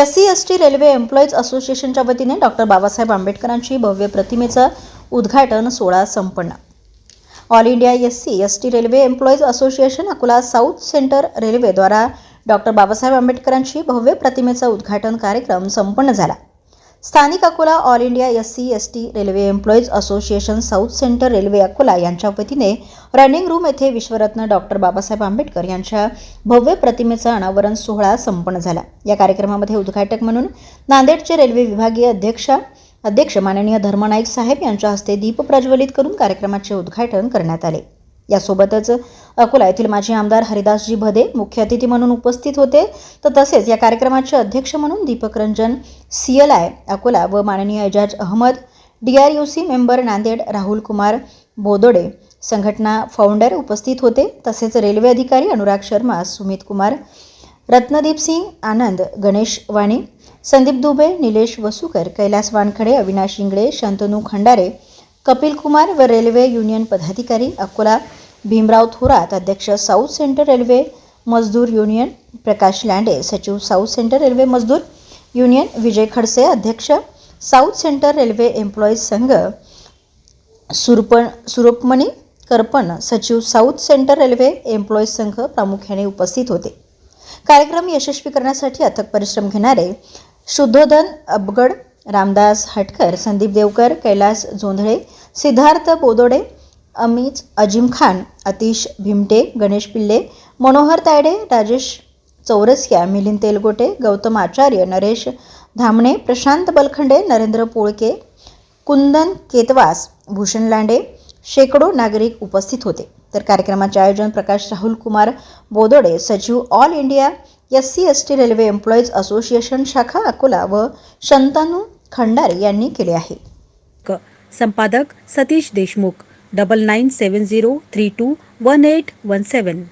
S C S T railway employees असोसिएशनच्या वतीने doctor Babasaheb आंबेडकरांची भव्य प्रतिमेचं उद्घाटन सोहळा संपन्न. All India S C S T railway employees association Akola south centre रेल्वेद्वारा doctor Babasaheb आंबेडकरांची भव्य प्रतिमेचा उद्घाटन कार्यक्रम संपन्न झाला. स्थानिक Akola all India S C S T railway employees association south centre railway Akola यांच्या वतीने रनिंग रूम येथे विश्वरत्न डॉक्टर बाबासाहेब आंबेडकर यांच्या भव्य प्रतिमेचा अनावरण सोहळा संपन्न झाला. या कार्यक्रमामध्ये उद्घाटक म्हणून नांदेडचे रेल्वे विभागीय अध्यक्ष अध्यक्ष माननीय धर्मनाईक साहेब यांच्या हस्ते दीप प्रज्वलित करून कार्यक्रमाचे उद्घाटन करण्यात आले. यासोबतच अकोला येथील माजी आमदार हरिदासजी भदे मुख्य अतिथी म्हणून उपस्थित होते. तर तसेच या कार्यक्रमाचे अध्यक्ष म्हणून Deepak Ranjan C L I Akola व माननीय Ejaz Ahmad D R U C member Nanded Rahul Kumar Bodode संघटना फाउंडर उपस्थित होते. तसेच रेल्वे अधिकारी अनुराग शर्मा सुमित कुमार रत्नदीप सिंग आनंद गणेश वाणी संदीप दुबे निलेश वसुकर कैलास वानखडे अविनाश इंगळे शंतनू खंडारे कपिल कुमार व रेल्वे युनियन पदाधिकारी अकोला भीमराव थोरात अध्यक्ष साऊथ सेंटर रेल्वे मजदूर युनियन प्रकाश लांडे सचिव साऊथ सेंटर रेल्वे मजदूर युनियन विजय खडसे अध्यक्ष साऊथ सेंटर रेल्वे एम्प्लॉईज संघ सुरपण सुरपमणी करपण सचिव साऊथ सेंटर रेल्वे एम्प्लॉईज संघ प्रामुख्याने उपस्थित होते. कार्यक्रम यशस्वी करण्यासाठी अथक परिश्रम घेणारे शुद्धोधन अबगड रामदास हटकर संदीप देवकर कैलास जोंधळे सिद्धार्थ बोदोडे अमीज अजिम खान अतिश भिमटे गणेश पिल्ले मनोहर तायडे राजेश चौरसिया मिलिंद तेलगोटे गौतम आचार्य नरेश धामणे प्रशांत बलखंडे नरेंद्र पोळके कुंदन केतवास भूषण लांडे शेकडो नागरिक उपस्थित होते. तर कार्यक्रमाचे आयोजन प्रकाश राहुल कुमार बोदोडे सचिव all India S C S T railway employees association शाखा अकोला व शंतनू खंडारे यांनी केले आहे. क. संपादक Satish Deshmukh double nine seven zero three two one eight one seven